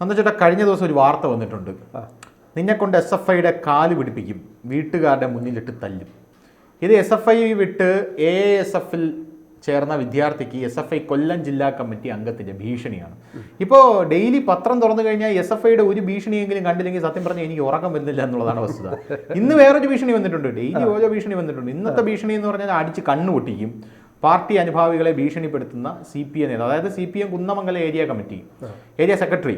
നന്ദചേട്ടാ കഴിഞ്ഞ ദിവസം ഒരു വാർത്ത വന്നിട്ടുണ്ട്. നിന്നെ കൊണ്ട് എസ് എഫ് ഐയുടെ കാൽ പിടിപ്പിക്കും. വീട്ടുകാരുടെ മുന്നിലിട്ട് തല്ലും. ഇത് എസ് എഫ് ഐ വിട്ട് എ എസ് എഫിൽ ചേർന്ന വിദ്യാർത്ഥിക്ക് എസ് എഫ് ഐ കൊല്ലം ജില്ലാ കമ്മിറ്റി അംഗത്തിന്റെ ഭീഷണിയാണ്. ഇപ്പോൾ ഡെയിലി പത്രം തുറന്നു കഴിഞ്ഞാൽ എസ് എഫ് ഐയുടെ ഒരു ഭീഷണിയെങ്കിലും കണ്ടില്ലെങ്കിൽ സത്യം പറഞ്ഞാൽ എനിക്ക് ഉറക്കം വരുന്നില്ല എന്നുള്ളതാണ് വസ്തുത. ഇന്ന് വേറൊരു ഭീഷണി വന്നിട്ടുണ്ട്. ഡെയിലി ഓരോ ഭീഷണി വന്നിട്ടുണ്ട്. ഇന്നത്തെ ഭീഷണി എന്ന് പറഞ്ഞാൽ അടിച്ച് കണ്ണു പൊട്ടിക്കും പാർട്ടി അനുഭാവികളെ ഭീഷണിപ്പെടുത്തുന്ന സി പി എം നേതാവ് അതായത് C P M Kunnamangalam area committee area secretary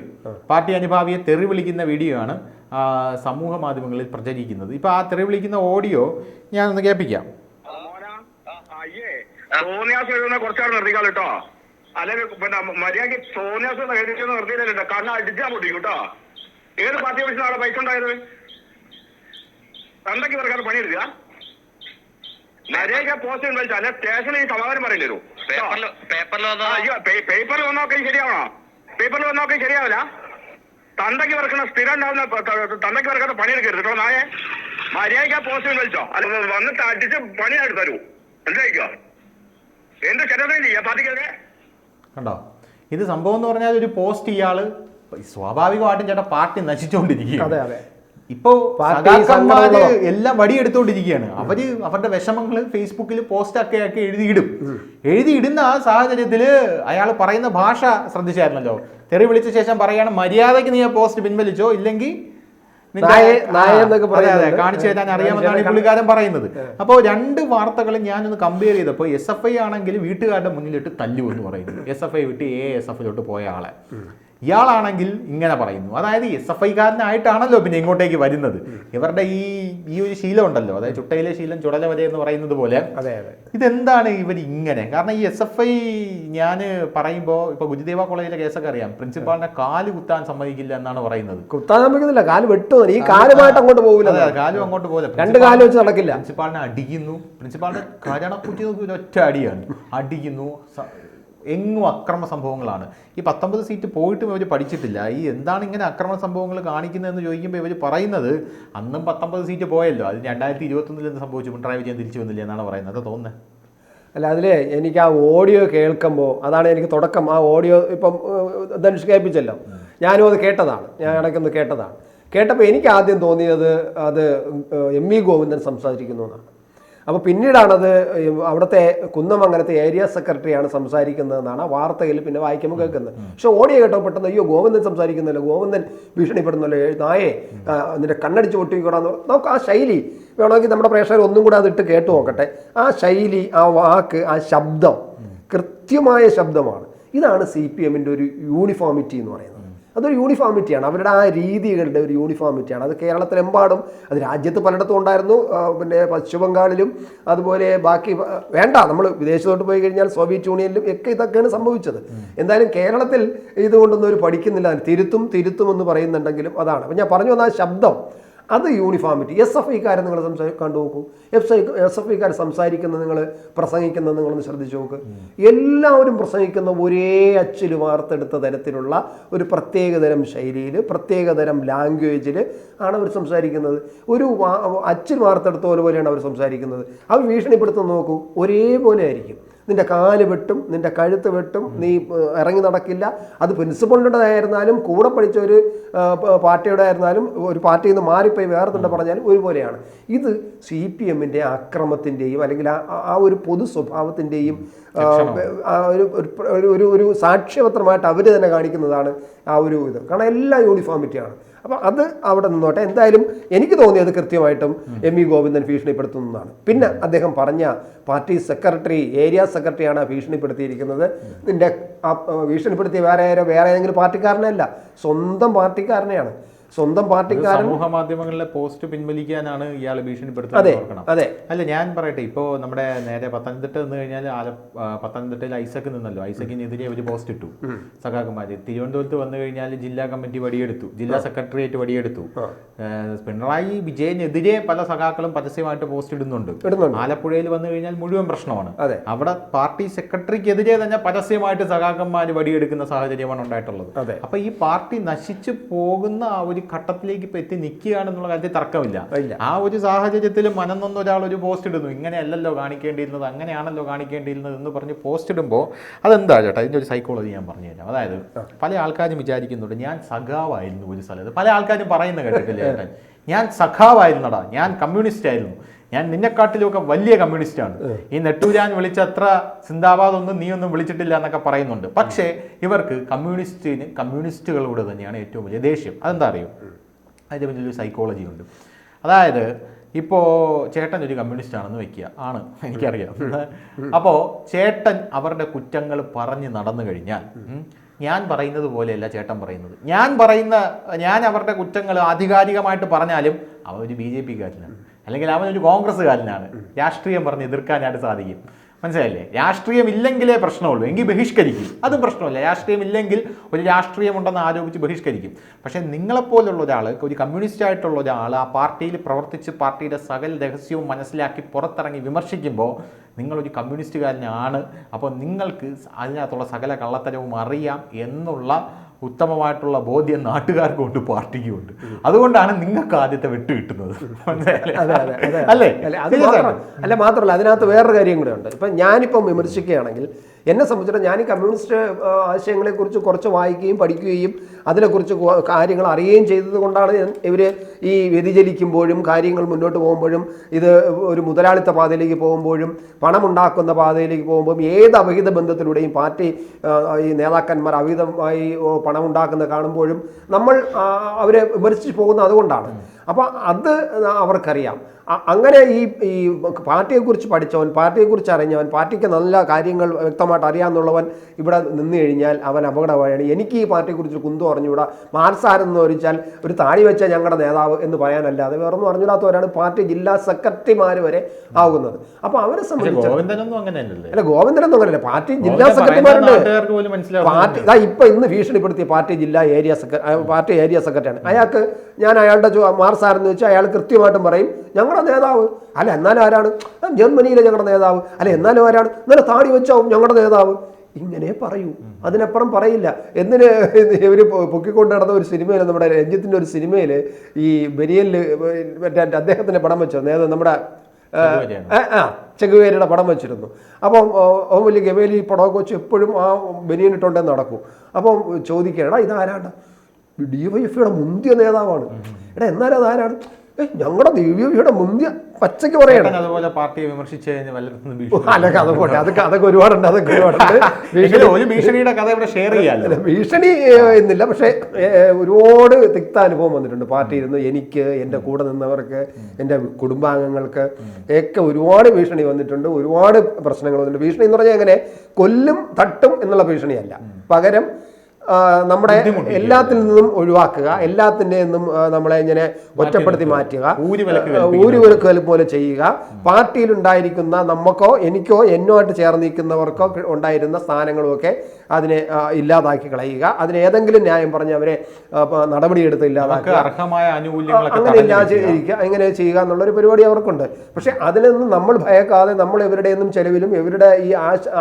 party അനുഭാവിയെ തെറി വിളിക്കുന്ന വീഡിയോ ആണ് സമൂഹ മാധ്യമങ്ങളിൽ പ്രചരിക്കുന്നത്. ഇപ്പൊ ആ തെറി വിളിക്കുന്ന ഓഡിയോ ഞാൻ ഒന്ന് കേൾപ്പിക്കാം. മോനാ, അയ്യേ സോനിയാസ് എഴുതുന്ന കുറച്ചാൾ നിർത്തിക്കാൾ കേട്ടോ അല്ലെങ്കിൽ പിന്നെ മര്യാദയ്ക്ക് സോനിയാസ് എഴുതിച്ചെന്ന് നിർത്തിയില്ലല്ലോ. കണ്ണ് അടിച്ചാ കേട്ടോ ഏത് പാർട്ടി ഓഫീസിലാണ് പൈസ ഉണ്ടായത്? തന്തയ്ക്ക് ഇവർക്കാണ് പണിയെടുക്കുക? മര്യാദയ്ക്ക് പോസ്റ്റ് വിളിച്ചാൽ അല്ലെ സ്റ്റേഷനിൽ ഈ സമാധാനം പറയില്ല വരൂ പേപ്പറിൽ വന്നൊക്കെ ശരിയാവണോ? പേപ്പറിൽ വന്നൊക്കെ ശരിയാവില്ല? തന്തയ്ക്ക് വർക്കണ സ്ഥിരം ഉണ്ടാവുന്ന തന്തയ്ക്ക് വർക്കാത്ത പണിയെടുക്കരുത് കേട്ടോ നായെ. മര്യാദയ്ക്ക് പോസ്റ്റ് വിളിച്ചോ അല്ല വന്നിട്ട് അടിച്ച് പണിയായിട്ട് തരൂ. എന്തായിക്കോ എന്ത് ചെലവേണ്ടി ചെയ്യാ? പാർട്ടിക്കെതിരെ? കണ്ടോ? ഇത് സംഭവം എന്ന് പറഞ്ഞാൽ ഒരു പോസ്റ്റ് ഇയാൾ സ്വാഭാവികമായിട്ടും ചേട്ടാ പാർട്ടി നശിച്ചുകൊണ്ടിരിക്കുകയാണ് ഇപ്പോ സഖാക്കന്മാര്? എല്ലാം വടിയെടുത്തോണ്ടിരിക്കുകയാണ്. അവർ അവരുടെ വിഷമങ്ങൾ ഫേസ്ബുക്കിൽ പോസ്റ്റ് ഒക്കെ ആക്കി എഴുതിയിടും. എഴുതിയിടുന്ന ആ സാഹചര്യത്തിൽ അയാൾ പറയുന്ന ഭാഷ ശ്രദ്ധിച്ചായിരുന്നല്ലോ. തെറി വിളിച്ച ശേഷം പറയാണ് മര്യാദയ്ക്ക് നീ ആ പോസ്റ്റ് പിൻവലിച്ചോ? ഇല്ലെങ്കിൽ കാണിച്ചു തരാൻ അറിയാമെന്നാണ് ഈ പുള്ളിക്കാരൻ പറയുന്നത്. അപ്പോൾ രണ്ട് വാർത്തകളും ഞാനൊന്ന് കമ്പയർ ചെയ്തപ്പോൾ എസ് എഫ് ഐ ആണെങ്കിൽ വീട്ടുകാരുടെ മുന്നിലിട്ട് തല്ലു എന്ന് പറയുന്നു. എസ് എഫ് ഐ വിട്ട് എ എസ് എഫിലോട്ട് പോയ ആളെ. ഇയാളാണെങ്കിൽ ഇങ്ങനെ പറയുന്നു. അതായത് എസ് എഫ് ഐക്കാരനായിട്ടാണല്ലോ പിന്നെ ഇങ്ങോട്ടേക്ക് വരുന്നത്. ഇവരുടെ ഈ ഈ ഒരു ശീലം ഉണ്ടല്ലോ. അതായത് ചുട്ടയിലെ ശീലം ചുടല വരെ എന്ന് പറയുന്നത് പോലെ അതെ അതെ. ഇതെന്താണ് ഇവർ ഇങ്ങനെ? കാരണം ഈ എസ് എഫ് ഐ ഞാൻ പറയുമ്പോൾ ഇപ്പൊ ഗുരുദേവ കോളേജിലെ കേസൊക്കെ അറിയാം. പ്രിൻസിപ്പാളിനെ കാൽ കുത്താൻ സമ്മതിക്കില്ല എന്നാണ് പറയുന്നത്. കുത്താൻ സമ്മതിക്കുന്നില്ല. കാൽ വെട്ടു ഈ കാലുമായിട്ട് അങ്ങോട്ട് പോകില്ല അതെ, കാലും അങ്ങോട്ട് പോലെ രണ്ട് കാലം വെച്ച് നടക്കില്ല. പ്രിൻസിപ്പാളിനെ അടിക്കുന്നു. പ്രിൻസിപ്പാളിന്റെ കരണക്കുറ്റി നോക്കി ഒരു ഒറ്റ അടിയാണ്. അടിക്കുന്നു എങ്ങും അക്രമ സംഭവങ്ങളാണ്. ഈ പത്തൊമ്പത് സീറ്റ് പോയിട്ടും ഇവർ പഠിച്ചിട്ടില്ല. ഈ എന്താണ് ഇങ്ങനെ അക്രമ സംഭവങ്ങൾ കാണിക്കുന്നതെന്ന് ചോദിക്കുമ്പോൾ ഇവർ പറയുന്നത് അന്നും പത്തൊമ്പത് സീറ്റ് പോയല്ലോ. അത് രണ്ടായിരത്തി ഇരുപത്തൊന്നിൽ എന്ത് സംഭവിച്ചു? പിണറായി വിജയൻ തിരിച്ചു വന്നില്ല എന്നാണ് പറയുന്നത്. തോന്നുന്നത് അല്ല അതിൽ എനിക്ക് ആ ഓഡിയോ കേൾക്കുമ്പോൾ അതാണ് എനിക്ക് തുടക്കം. ആ ഓഡിയോ ഇപ്പം ധനുഷ് കേൾപ്പിച്ചല്ലോ. ഞാനും അത് കേട്ടതാണ്. ഞാൻ ഇടയ്ക്കൊന്ന് കേട്ടതാണ്. കേട്ടപ്പോൾ എനിക്ക് ആദ്യം തോന്നിയത് അത് എം വി ഗോവിന്ദൻ സംസാരിക്കുന്നു എന്നാണ്. അപ്പോൾ പിന്നീടാണത് അവിടുത്തെ കുന്നമംഗലത്തെ ഏരിയ സെക്രട്ടറിയാണ് സംസാരിക്കുന്നതെന്നാണ് ആ വാർത്തയിൽ പിന്നെ വായിക്കുമ്പോൾ കേൾക്കുന്നത്. പക്ഷെ ഓഡിയോ കേട്ടോ പെട്ടെന്ന് അയ്യോ ഗോവിന്ദൻ സംസാരിക്കുന്നല്ലോ ഗോവിന്ദൻ ഭീഷണിപ്പെടുന്നല്ലോ നായെ നിന്റെ കണ്ണടിച്ച് പൊട്ടിക്കൂടാന്ന് നമുക്ക് ആ ശൈലി വേണമെങ്കിൽ നമ്മുടെ പ്രേക്ഷകർ ഒന്നും കൂടെ അതിട്ട് കേട്ടു നോക്കട്ടെ. ആ ശൈലി ആ വാക്ക് ആ ശബ്ദം കൃത്യമായ ശബ്ദമാണ്. ഇതാണ് സി പി എമ്മിന്റെ ഒരു യൂണിഫോമിറ്റി എന്ന് പറയുന്നത്. അതൊരു യൂണിഫോമിറ്റിയാണ് അവരുടെ ആ രീതികളുടെ ഒരു യൂണിഫോമിറ്റിയാണ് അത് കേരളത്തിലെമ്പാടും അത് രാജ്യത്ത് പലയിടത്തും ഉണ്ടായിരുന്നു. പിന്നെ പശ്ചിമ ബംഗാളിലും അതുപോലെ ബാക്കി വേണ്ട. നമ്മൾ വിദേശത്തോട്ട് പോയി കഴിഞ്ഞാൽ സോവിയറ്റ് യൂണിയനിലും ഒക്കെ ഇതൊക്കെയാണ് സംഭവിച്ചത്. എന്തായാലും കേരളത്തിൽ ഇതുകൊണ്ടൊന്നും ഒരു പഠിക്കുന്നില്ല. തിരുത്തും തിരുത്തും എന്ന് പറയുന്നുണ്ടെങ്കിലും അതാണ്. അപ്പം ഞാൻ പറഞ്ഞു വന്ന ആ ശബ്ദം അത് യൂണിഫോമിറ്റി എസ് എഫ് ഐക്കാരെ നിങ്ങൾ സംസാ കണ്ടു നോക്കൂ എഫ് ഐ എസ് എഫ് ഐക്കാർ സംസാരിക്കുന്നത് നിങ്ങൾ പ്രസംഗിക്കുന്നത് നിങ്ങളൊന്ന് ശ്രദ്ധിച്ചു നോക്ക്. എല്ലാവരും പ്രസംഗിക്കുന്ന ഒരേ അച്ചിൽ വാർത്തെടുത്ത തരത്തിലുള്ള ഒരു പ്രത്യേകതരം ശൈലിയിൽ പ്രത്യേകതരം ലാംഗ്വേജിൽ ആണ് അവർ സംസാരിക്കുന്നത്. ഒരു വാ- അച്ചിൽ വാർത്തെടുത്ത പോലെ പോലെയാണ് അവർ സംസാരിക്കുന്നത്. അവർ ഭീഷണിപ്പെടുത്തുന്ന നോക്കൂ. ഒരേപോലെ ആയിരിക്കും. നിന്റെ കാൽ വെട്ടും നിന്റെ കഴുത്ത് വെട്ടും നീ ഇറങ്ങി നടക്കില്ല. അത് പ്രിൻസിപ്പളിന്റെ ആയിരുന്നാലും കൂടെ പഠിച്ച ഒരു പാർട്ടിയുടെ ആയിരുന്നാലും ഒരു പാർട്ടിയിൽ നിന്ന് മാറിപ്പോയി വേറെ തന്നെ പറഞ്ഞാലും ഒരുപോലെയാണ്. ഇത് സി പി എമ്മിന്റെ അക്രമത്തിന്റെയും അല്ലെങ്കിൽ ആ ആ ഒരു പൊതു സ്വഭാവത്തിന്റെയും ഒരു ഒരു- ഒരു ഒരു ഒരു സാക്ഷ്യപത്രമായിട്ട് അവർ തന്നെ കാണിക്കുന്നതാണ് ആ ഒരു ഇത്. കാരണം എല്ലാം യൂണിഫോമിറ്റിയാണ് അപ്പം അത് അവിടെ നിന്നോട്ടെ. എന്തായാലും എനിക്ക് തോന്നിയത് കൃത്യമായിട്ടും എം വി ഗോവിന്ദൻ ഭീഷണിപ്പെടുത്തുന്നതാണ്. പിന്നെ അദ്ദേഹം പറഞ്ഞ പാർട്ടി സെക്രട്ടറി ഏരിയ സെക്രട്ടറിയാണ് ഭീഷണിപ്പെടുത്തിയിരിക്കുന്നത്. നിന്റെ ഭീഷണിപ്പെടുത്തിയ വേറെ വേറെ ഏതെങ്കിലും പാർട്ടിക്കാരനല്ല സ്വന്തം പാർട്ടിക്കാരനെയാണ്. സ്വന്തം പാർട്ടി പാർട്ടിക്കാരൻ സമൂഹ മാധ്യമങ്ങളിലെ പോസ്റ്റ് പിൻവലിക്കാനാണ് ഇയാൾ ഭീഷണിപ്പെടുത്തുന്നത് അതെ അല്ല ഞാൻ പറയട്ടെ ഇപ്പോൾ നമ്മുടെ നേരെ പത്തനംതിട്ട നിന്ന് കഴിഞ്ഞാൽ ആല പത്തനംതിട്ടയിൽ ഐസക്ക് നിന്നല്ലോ. ഐസക്കിനെതിരെ ഒരു പോസ്റ്റ് ഇട്ടു. സഖാക്കന്മാര്. തിരുവനന്തപുരത്ത് വന്നു കഴിഞ്ഞാൽ ജില്ലാ കമ്മിറ്റി വടിയെടുത്തു ജില്ലാ സെക്രട്ടേറിയറ്റ് വടിയെടുത്തു പിണറായി വിജയനെതിരെ പല സഖാക്കളും പരസ്യമായിട്ട് പോസ്റ്റ് ഇടുന്നുണ്ട്. ആലപ്പുഴയിൽ വന്നു കഴിഞ്ഞാൽ മുഴുവൻ പ്രശ്നമാണ്. അതെ. അവിടെ പാർട്ടി സെക്രട്ടറിക്കെതിരെ തന്നെ പരസ്യമായിട്ട് സഖാക്കന്മാർ വടിയെടുക്കുന്ന സാഹചര്യമാണ് ഉണ്ടായിട്ടുള്ളത്. അതെ. അപ്പൊ ഈ പാർട്ടി നശിച്ചു പോകുന്ന ആ ഒരു ഒരു ഘട്ടത്തിലേക്ക് ഇപ്പൊ എത്തി നിൽക്കുകയാണെന്നുള്ള കാര്യത്തിൽ തർക്കമില്ല. ആ ഒരു സാഹചര്യത്തിൽ മനന്നൊന്ന് ഒരാൾ ഒരു പോസ്റ്റ് ഇടുന്നു. ഇങ്ങനെയല്ലല്ലോ കാണിക്കേണ്ടിയിരുന്നത് അങ്ങനെയാണല്ലോ കാണിക്കേണ്ടിയിരുന്നത് എന്ന് പറഞ്ഞ് പോസ്റ്റ് ഇടുമ്പോൾ അതെന്താ ചേട്ടാ? ഇതിന്റെ ഒരു സൈക്കോളജി ഞാൻ പറഞ്ഞു തരാം. അതായത് പല ആൾക്കാരും വിചാരിക്കുന്നുണ്ട് ഞാൻ സഖാവായിരുന്നു ഒരു സ്ഥലത്ത്. പല ആൾക്കാരും പറയുന്ന കേട്ടിട്ടില്ല ചേട്ടൻ? ഞാൻ സഖാവായിരുന്നടാ. ഞാൻ കമ്മ്യൂണിസ്റ്റ് ആയിരുന്നു. ഞാൻ നിന്നെക്കാട്ടിലുമൊക്കെ വലിയ കമ്മ്യൂണിസ്റ്റാണ്. ഈ നെട്ടൂരാൻ വിളിച്ച അത്ര സിന്ദാബാദ് ഒന്നും നീ ഒന്നും വിളിച്ചിട്ടില്ല എന്നൊക്കെ പറയുന്നുണ്ട്. പക്ഷേ ഇവർക്ക് കമ്മ്യൂണിസ്റ്റിന് കമ്മ്യൂണിസ്റ്റുകളോട് തന്നെയാണ് ഏറ്റവും വലിയ ദേഷ്യം. അതെന്താ അറിയും? അതിന്റെ ഒരു സൈക്കോളജി ഉണ്ട്. അതായത് ഇപ്പോൾ ചേട്ടൻ ഒരു കമ്മ്യൂണിസ്റ്റ് ആണെന്ന് വെക്കുക. ആണ് എനിക്കറിയാം. അപ്പോൾ ചേട്ടൻ അവരുടെ കുറ്റങ്ങൾ പറഞ്ഞ് നടന്നു കഴിഞ്ഞാൽ ഞാൻ പറയുന്നത് പോലെയല്ല ചേട്ടൻ പറയുന്നത്. ഞാൻ പറയുന്ന ഞാൻ അവരുടെ കുറ്റങ്ങൾ ആധികാരികമായിട്ട് പറഞ്ഞാലും അവർ ബി ജെ പിക്കാരനാണ് അല്ലെങ്കിൽ അവൻ ഒരു കോൺഗ്രസ്സുകാരനാണ്. രാഷ്ട്രീയം പറഞ്ഞ് എതിർക്കാനായിട്ട് സാധിക്കും. മനസ്സിലായില്ലേ? രാഷ്ട്രീയം ഇല്ലെങ്കിലേ പ്രശ്നമുള്ളൂ. എങ്കിൽ ബഹിഷ്കരിക്കും. അതും പ്രശ്നമല്ല. രാഷ്ട്രീയം ഇല്ലെങ്കിൽ ഒരു രാഷ്ട്രീയം ഉണ്ടെന്ന് ആരോപിച്ച് ബഹിഷ്കരിക്കും. പക്ഷേ നിങ്ങളെപ്പോലുള്ള ഒരാൾ ഒരു കമ്മ്യൂണിസ്റ്റ് ആയിട്ടുള്ള ഒരാൾ ആ പാർട്ടിയിൽ പ്രവർത്തിച്ച് പാർട്ടിയുടെ സകല രഹസ്യവും മനസ്സിലാക്കി പുറത്തിറങ്ങി വിമർശിക്കുമ്പോൾ നിങ്ങളൊരു കമ്മ്യൂണിസ്റ്റുകാരനാണ്. അപ്പോൾ നിങ്ങൾക്ക് അതിനകത്തുള്ള സകല കള്ളത്തരവും അറിയാം എന്നുള്ള ഉത്തമമായിട്ടുള്ള ബോധ്യം നാട്ടുകാർക്കുണ്ട് പാർട്ടിക്കുമുണ്ട് അതുകൊണ്ടാണ് നിങ്ങൾക്ക് ആദ്യത്തെ വെട്ട് കിട്ടുന്നത്. അല്ലേ? അല്ല മാത്രമല്ല അതിനകത്ത് വേറൊരു കാര്യം കൂടെ ഉണ്ട്. ഇപ്പം ഞാനിപ്പം വിമർശിക്കുകയാണെങ്കിൽ എന്നെ സംബന്ധിച്ചിടത്തോളം ഞാൻ ഈ കമ്മ്യൂണിസ്റ്റ് ആശയങ്ങളെക്കുറിച്ച് കുറച്ച് വായിക്കുകയും പഠിക്കുകയും അതിനെക്കുറിച്ച് കാര്യങ്ങൾ അറിയുകയും ചെയ്തത് കൊണ്ടാണ് ഇവർ ഈ വ്യതിചലിക്കുമ്പോഴും കാര്യങ്ങൾ മുന്നോട്ട് പോകുമ്പോഴും ഇത് ഒരു മുതലാളിത്ത പാതയിലേക്ക് പോകുമ്പോഴും പണമുണ്ടാക്കുന്ന പാതയിലേക്ക് പോകുമ്പോഴും ഏത് അവിഹിത ബന്ധത്തിലൂടെയും പാർട്ടി ഈ നേതാക്കന്മാർ അവിഹിതമായി പണമുണ്ടാക്കുന്നത് കാണുമ്പോഴും നമ്മൾ അവരെ വിമർശിച്ച് പോകുന്നത് അതുകൊണ്ടാണ്. അപ്പോൾ അത് അവർക്കറിയാം. അങ്ങനെ ഈ ഈ പാർട്ടിയെക്കുറിച്ച് പഠിച്ചവൻ പാർട്ടിയെക്കുറിച്ച് അറിഞ്ഞവൻ പാർട്ടിക്ക് നല്ല കാര്യങ്ങൾ വ്യക്തമായിട്ട് അറിയാമെന്നുള്ളവൻ ഇവിടെ നിന്ന് കഴിഞ്ഞാൽ അവൻ അപകടമായാണ്. എനിക്ക് ഈ പാർട്ടിയെക്കുറിച്ച് കുന്തു അറിഞ്ഞുകൂടാ മാർസാരെന്ന് ചോദിച്ചാൽ ഒരു താടി വെച്ച ഞങ്ങളുടെ നേതാവ് എന്ന് പറയാനല്ലാതെ വേറൊന്നും അറിഞ്ഞൂടാത്തവരാണ് പാർട്ടി ജില്ലാ സെക്രട്ടറിമാർ വരെ ആകുന്നത്. അപ്പൊ അവരെ സംബന്ധിച്ച് അല്ല ഗോവിന്ദനൊന്നും അങ്ങനെയല്ല. പാർട്ടി ജില്ലാ സെക്രട്ടറിമാരുണ്ട്. പാർട്ടി ഇതാ ഇപ്പൊ ഇന്ന് ഭീഷണിപ്പെടുത്തിയ പാർട്ടി ജില്ലാ ഏരിയ സെക്രട്ടറി പാർട്ടി ഏരിയ സെക്രട്ടറിയാണ്. അയാൾക്ക് ഞാൻ അയാളുടെ മാർസാരെന്ന് വെച്ചാൽ അയാൾ കൃത്യമായിട്ടും പറയും ഞങ്ങളുടെ നേതാവ്. അല്ല എന്നാലും ആരാണ്? "ആ, ജർമ്മനിയിലെ ഞങ്ങളുടെ നേതാവ്. അല്ല എന്നാലും ആരാണ്? ഇന്നലെ താടി വെച്ചാവും ഞങ്ങളുടെ നേതാവ്. ഇങ്ങനെ പറയൂ. അതിനപ്പുറം പറയില്ല. എന്തിന് ഇവർ പൊക്കിക്കൊണ്ട് നടന്ന ഒരു സിനിമയിൽ നമ്മുടെ രഞ്ജിത്തിന്റെ ഒരു സിനിമയിൽ ഈ ബനിയലിൽ മറ്റേ അദ്ദേഹത്തിന്റെ പടം വെച്ചു? നേതാവ് നമ്മുടെ ആ, ചെഗുവേരയുടെ പടം വെച്ചിരുന്നു. അപ്പം ഓ, വലിയ ഗവേലി പടമൊക്കെ വെച്ച് എപ്പോഴും ആ ബനിയൻ ഇട്ടുകൊണ്ടേ നടക്കും. അപ്പം ചോദിക്കടാ ഇതാരാണ്? ഡി വൈ എഫ് മുന്തിയ നേതാവാണ്. എടാ എന്നാലും അതാരാണ്? ഞങ്ങളുടെ എഫിയുടെ മുന്തിയ പച്ചയ്ക്ക് പറയണം. അതുപോലെ പാർട്ടിയെ വിമർശിച്ച് അല്ല കഥ പോട്ടെ അതൊക്കെ അതൊക്കെ ഒരുപാടുണ്ട് അതൊക്കെ ഒരുപാടുണ്ട്. ഒരു ഭീഷണിയുടെ കഥ ഇവിടെ ഷെയർ ചെയ്യാമല്ലോ ഭീഷണി എന്നില്ല പക്ഷേ ഒരുപാട് തിക്ത അനുഭവം വന്നിട്ടുണ്ട്. പാർട്ടി ഇരുന്ന് എനിക്ക് എന്റെ കൂടെ നിന്നവർക്ക് എന്റെ കുടുംബാംഗങ്ങൾക്ക് ഒക്കെ ഒരുപാട് ഭീഷണി വന്നിട്ടുണ്ട് ഒരുപാട് പ്രശ്നങ്ങൾ വന്നിട്ടുണ്ട്. ഭീഷണി എന്ന് പറഞ്ഞാൽ എങ്ങനെ? കൊല്ലും തട്ടും എന്നുള്ള ഭീഷണിയല്ല. പകരം നമ്മുടെ എല്ലാത്തിൽ നിന്നും ഒഴിവാക്കുക എല്ലാത്തിന്റെ നിന്നും നമ്മളെ ഇങ്ങനെ ഒറ്റപ്പെടുത്തി മാറ്റുക ഊരുവിലക്കൽ പോലെ ചെയ്യുക. പാർട്ടിയിൽ ഉണ്ടായിരിക്കുന്ന നമുക്കോ എനിക്കോ എന്നോ ആയിട്ട് ചേർന്ന് നിൽക്കുന്നവർക്കോ ഉണ്ടായിരുന്ന സ്ഥാനങ്ങളുമൊക്കെ അതിനെ ഇല്ലാതാക്കി കളയുക. അതിന് ഏതെങ്കിലും ന്യായം പറഞ്ഞ് അവരെ നടപടിയെടുത്ത് ഇല്ലാതാക്കുക. അർഹമായ അങ്ങനെ തടഞ്ഞു ഇല്ലാതെ വെക്കുക. ഇരിക്കുക. ഇങ്ങനെ ചെയ്യുക എന്നുള്ളൊരു പരിപാടി അവർക്കുണ്ട്. പക്ഷെ അതിലൊന്നും നമ്മൾ ഭയക്കാതെ നമ്മൾ ഇവരുടെയൊന്നും ചെലവിലും ഇവരുടെ ഈ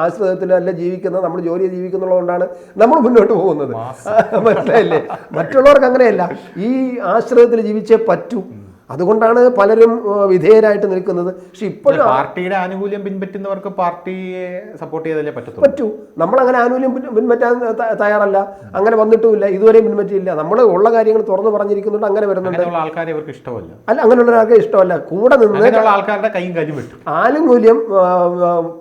ആശ്രിതത്തിലല്ല ജീവിക്കുന്ന നമ്മൾ ജോലി ജീവിക്കുന്നുള്ളതുകൊണ്ടാണ് നമ്മൾ മുന്നോട്ട് പോകുന്നത്. മനസ്സിലായില്ലേ? മറ്റുള്ളവർക്ക് അങ്ങനെയല്ല. ഈ ആശ്രിതത്തിൽ ജീവിച്ചേ പറ്റൂ. അതുകൊണ്ടാണ് പലരും വിധേയരായിട്ട് നിൽക്കുന്നത്. പക്ഷെ ഇപ്പോഴും പാർട്ടിയുടെ ആനുകൂല്യം പിൻപറ്റുന്നവർക്ക് പാർട്ടിയെ സപ്പോർട്ട് ചെയ്തല്ലേ പറ്റത്തുള്ളൂ? പറ്റൂ. നമ്മൾ അങ്ങനെ ആനുകൂല്യം പിൻ- പിൻപറ്റാൻ തയ്യാറല്ല. അങ്ങനെ വന്നിട്ടുമില്ല. ഇതുവരെയും പിൻപറ്റിയില്ല. നമ്മൾ ഉള്ള കാര്യങ്ങൾ തുറന്നു പറഞ്ഞിരിക്കുന്നുണ്ട് അങ്ങനെ വരുന്നുണ്ട്. ആൾക്കാരെ അവർക്ക് ഇഷ്ടമല്ല. അല്ല അങ്ങനെയുള്ള ഒരാൾക്ക് ഇഷ്ടമല്ല. കൂടെ നിന്ന് ആൾക്കാരുടെ കൈയും കാര്യം വിട്ടു ആനുകൂല്യം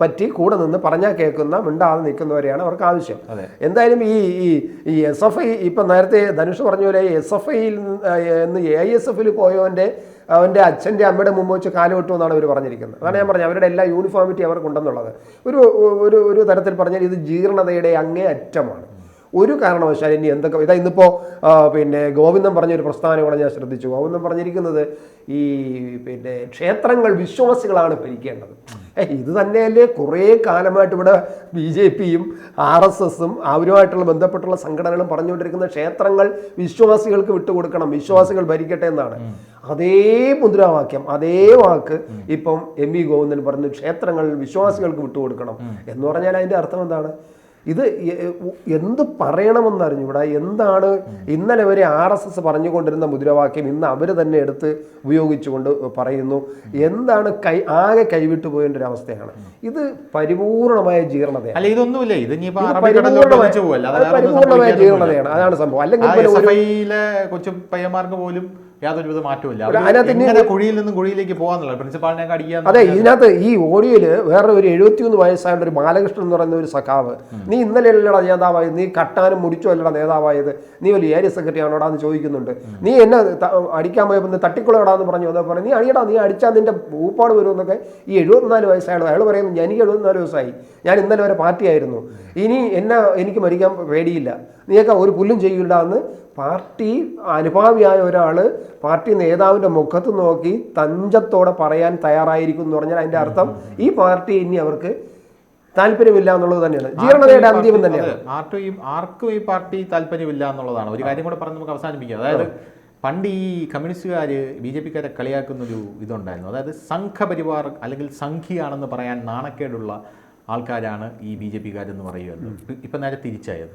പറ്റി കൂടെ നിന്ന് പറഞ്ഞാൽ കേൾക്കുന്ന മിണ്ടാതെ നിൽക്കുന്നവരെയാണ് അവർക്ക് ആവശ്യം. എന്തായാലും ഈ ഈ ഈ എസ് എഫ് ഐ ഇപ്പം നേരത്തെ ധനുഷ് പറഞ്ഞ പോലെ എസ് എഫ് ഐയിൽ നിന്ന് എ ഐ എസ് എഫിൽ പോയവന്റെ അവന്റെ അച്ഛന്റെ അമ്മയുടെ മുമ്പ് വെച്ച് കാലു എന്നാണ് അവർ പറഞ്ഞിരിക്കുന്നത്. അതാണ് ഞാൻ പറഞ്ഞത്. അവരുടെ എല്ലാ യൂണിഫോമിറ്റി അവർക്കുണ്ടെന്നുള്ളത് ഒരു ഒരു ഒരു തരത്തിൽ പറഞ്ഞാൽ ഇത് ജീർണതയുടെ അങ്ങേ അറ്റമാണ്. ഒരു കാരണവശാൽ ഇനി എന്തൊക്കെ ഇതാ ഇന്നിപ്പോൾ പിന്നെ ഗോവിന്ദം പറഞ്ഞൊരു പ്രസ്താവന കൂടെ ഞാൻ ശ്രദ്ധിച്ചു. ഗോവിന്ദം പറഞ്ഞിരിക്കുന്നത് ഈ പിന്നെ ക്ഷേത്രങ്ങൾ വിശ്വാസികളാണ് ഭരിക്കേണ്ടത്. ഇത് തന്നെയല്ലേ കുറേ കാലമായിട്ട് ഇവിടെ ബി ജെ പിയും ആർ എസ് എസും അവരുമായിട്ടുള്ള ബന്ധപ്പെട്ടുള്ള സംഘടനകളും പറഞ്ഞുകൊണ്ടിരിക്കുന്ന ക്ഷേത്രങ്ങൾ വിശ്വാസികൾക്ക് വിട്ടുകൊടുക്കണം വിശ്വാസികൾ ഭരിക്കട്ടെ എന്നാണ്. അതേ മുദ്രാവാക്യം അതേ വാക്ക് ഇപ്പം എം വി ഗോവിന്ദൻ പറഞ്ഞു ക്ഷേത്രങ്ങൾ വിശ്വാസികൾക്ക് വിട്ടുകൊടുക്കണം എന്ന് പറഞ്ഞാൽ അതിന്റെ അർത്ഥം എന്താണ്? ഇത് എന്ത് പറയണമെന്ന് അറിഞ്ഞൂടാ എന്താണ് ഇന്നലെ വരെ ആർ എസ് എസ് പറഞ്ഞുകൊണ്ടിരുന്ന മുദ്രാവാക്യം ഇന്ന് അവർ തന്നെ എടുത്ത് ഉപയോഗിച്ചുകൊണ്ട് പറയുന്നു. എന്താണ് കൈ ആകെ കൈവിട്ടു ഒരു അവസ്ഥയാണ്. ഇത് പരിപൂർണമായ ജീർണതയാണ്. അല്ല ഇതൊന്നുമില്ല. ഇത് പരിപൂർണമായ ജീർണതയാണ്. അതാണ് സംഭവം. അല്ലെങ്കിൽ കൊച്ചു പയ്യന്മാർക്ക് പോലും യാതൊരുവിധ മാറ്റമില്ല അതിനകത്ത് കുഴിയിൽ നിന്നും കുഴിയിലേക്ക് പോകാന്നുള്ള പ്രിൻസിപ്പാളിനെ അടിക്കുക അതെ ഇതിനകത്ത് ഈ ഓഡിയോയിൽ വേറെ ഒരു എഴുപത്തിയൊന്ന് വയസ്സായ ഒരു ബാലകൃഷ്ണൻ എന്ന് പറയുന്ന ഒരു സഖാവ് നീ ഇന്നലെ അല്ലടാ നേതാവായത്? നീ കട്ടാനും മുടിച്ചോ അല്ലടാ നേതാവായത്? നീ ഒരു ഏരിയ സെക്രട്ടറി ആണോടാ? എന്ന് ചോദിക്കുന്നുണ്ട്. നീ എന്നെ അടിക്കാൻ പോയപ്പോൾ നീ തട്ടിക്കുളടാന്ന് പറഞ്ഞു. അതാ പറഞ്ഞു നീ അടിയടാ നീ അടിച്ചാൽ നിന്റെ ഊപ്പാട് വരുമെന്നൊക്കെ ഈ എഴുപത്തിനാല് വയസ്സായുള്ള അയാൾ പറയുന്നു എനിക്ക് എഴുപത്തിനാല് വയസ്സായി. ഞാൻ ഇന്നലെ വരെ പാർട്ടിയായിരുന്നു. ഇനി എന്നെ എനിക്ക് മരിക്കാൻ പേടിയില്ല. നീയൊക്കെ ഒരു പുല്ലും ചെയ്യില്ല എന്ന് പാർട്ടി അനുഭാവിയായ ഒരാൾ പാർട്ടി നേതാവിന്റെ മുഖത്ത് നോക്കി തഞ്ചത്തോടെ പറയാൻ തയ്യാറായിരിക്കും എന്ന് പറഞ്ഞാൽ അതിന്റെ അർത്ഥം ഈ പാർട്ടി ഇനി അവർക്ക് താല്പര്യമില്ല എന്നുള്ളത് തന്നെയാണ്. ജീർണതയുടെ അന്ത്യം തന്നെയാണ്. ആർക്കും ഈ ആർക്കും ഈ പാർട്ടി താല്പര്യമില്ല എന്നുള്ളതാണ്. ഒരു കാര്യം കൂടെ പറഞ്ഞ് നമുക്ക് അവസാനിപ്പിക്കാം. അതായത് പണ്ട് ഈ കമ്മ്യൂണിസ്റ്റുകാർ ബി ജെ പിക്കാരെ കളിയാക്കുന്നൊരു ഇതുണ്ടായിരുന്നു. അതായത് സംഘപരിവാർ അല്ലെങ്കിൽ സംഘിയാണെന്ന് പറയാൻ നാണക്കേടുള്ള ആൾക്കാരാണ് ഈ ബി ജെ പിക്കാരെന്ന് പറയുന്നത് ഇപ്പം നേരെ തിരിച്ചായത്.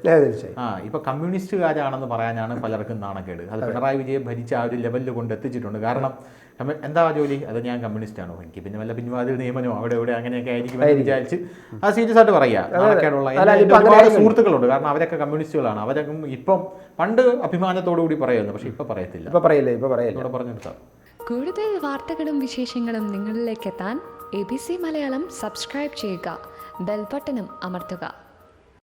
ആ ഇപ്പൊ കമ്മ്യൂണിസ്റ്റുകാരാണെന്ന് പറയാനാണ് പലർക്കും നാണക്കേട്. അത് പിണറായി വിജയൻ ഭരിച്ച ആ ഒരു ലെവലിൽ കൊണ്ട് എത്തിച്ചിട്ടുണ്ട്. കാരണം എന്താ ജോലി? അത് ഞാൻ കമ്മ്യൂണിസ്റ്റ് ആണോ എനിക്ക് പിന്നെ വല്ല പിൻവാതിൽ നിയമനോ അവിടെ ഇവിടെ അങ്ങനെയൊക്കെ ആയിരിക്കും. എന്ന് വിചാരിച്ച് ആ സീരിയസ് ആയിട്ട് പറയാ. നാണക്കേടുള്ള അല്ല, എന്റെ ഇപ്പൊ ഒരുപാട് സുഹൃത്തുക്കളുണ്ട്. കാരണം അവരൊക്കെ കമ്മ്യൂണിസ്റ്റുകളാണ്. അവരൊക്കെ ഇപ്പം പണ്ട് അഭിമാനത്തോടു കൂടി പറയുന്നു പക്ഷെ ഇപ്പൊ പറയത്തില്ല. ഇപ്പൊ പറയില്ലേ? ഇപ്പൊ പറയില്ല? ഇവിടെ പറഞ്ഞെടുത്താൽ കൂടുതൽ വാർത്തകളും വിശേഷങ്ങളും നിങ്ങളിലേക്ക് എത്താൻ A B C Malayalam subscribe ചെയ്യുക. ബെൽബട്ടനും അമർത്തുക